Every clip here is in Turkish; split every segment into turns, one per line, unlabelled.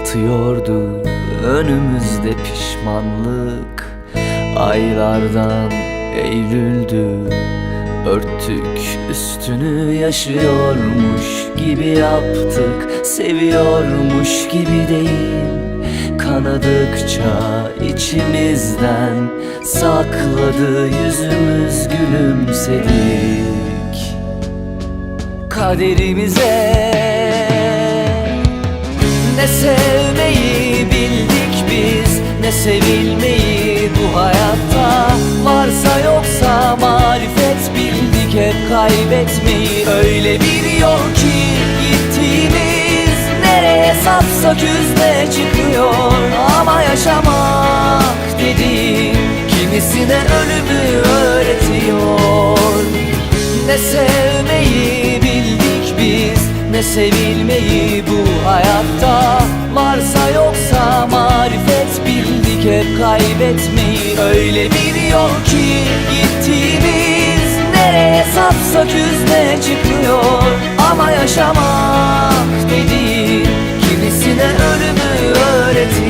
yatıyordu Önümüzde pişmanlık. Aylardan Eylül'dü Örttük üstünü yaşıyormuş gibi yaptık Seviyormuş gibi değil. Kanadıkça içimizden Sakladı yüzümüz gülümsedik. Kaderimize ne sevmeyi bildik biz Ne sevilmeyi bu hayatta. Varsa yoksa marifet bildik hep kaybetmeyi. Öyle bir yol ki gittiğimiz Nereye sapsak yüzde çıkıyor. Ama yaşamak dediğin Kimisine ölümü öğretiyor. Ne sevmeyi bildik biz Ne sevilmeyi bu hayatta kaybetmeyi Öyle bir yol ki gittiğimiz Nereye sapsak yüzde çıkıyor. Ama yaşamak dediğin Kimisine ölümü öğretiyor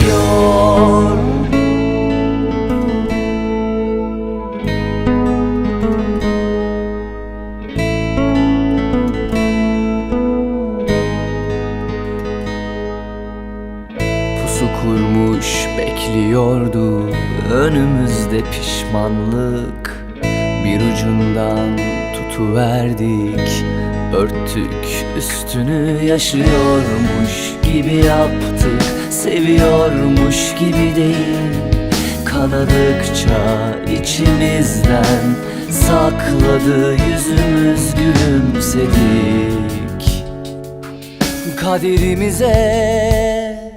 bekliyordu Önümüzde pişmanlık. Bir ucundan tutuverdik Örttük üstünü. Yaşıyormuş gibi yaptık Seviyormuş gibi değil. Kanadıkça içimizden Sakladı yüzümüz gülümsedik. Kaderimize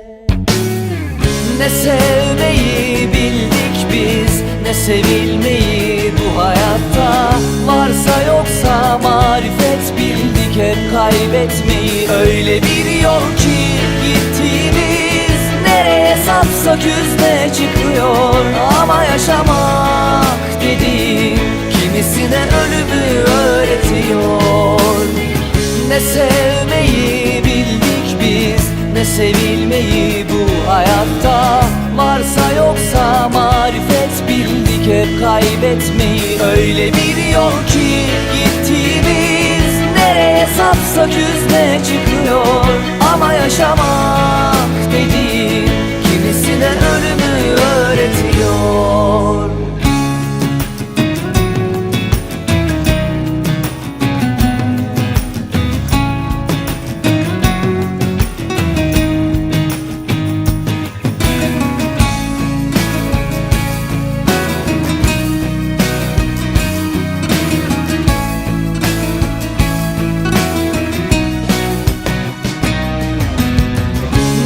ne sevmeyi bildik biz Ne sevilmeyi bu hayatta. Varsa yoksa marifet bildik hep kaybetmeyi. Öyle bir yol ki gittiğimiz Nereye sapsak yüzde çıkıyor. Ama yaşamak dediğin Kimisine ölümü öğretiyor. Ne sevmeyi sevilmeyi bu hayatta. Varsa yoksa marifet bildik hep kaybetmeyi. Öyle bir yol ki gittiğimiz Nereye sapsak yüzde çıkıyor. Ama yaşamak dediğin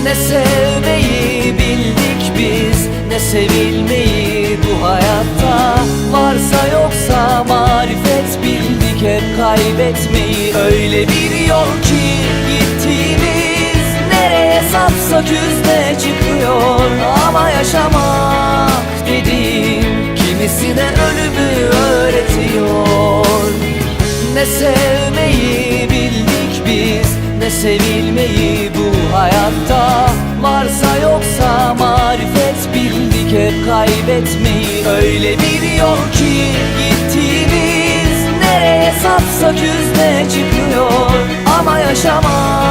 Ne sevmeyi bildik biz Ne sevilmeyi bu hayatta. Varsa yoksa marifet bildik hep kaybetmeyi. Öyle bir yol ki gittiğimiz Nereye sapsak yüzde çıkıyor. Ama yaşamak dediğin Kimisine ölümü öğretiyor. Ne sevmeyi bildik biz Ne sevilmeyi hayatta. Varsa yoksa marifet bildik hep kaybetmeyi. Öyle bir yol ki gittiğimiz Nereye sapsak yüzde çıkıyor Ama yaşamak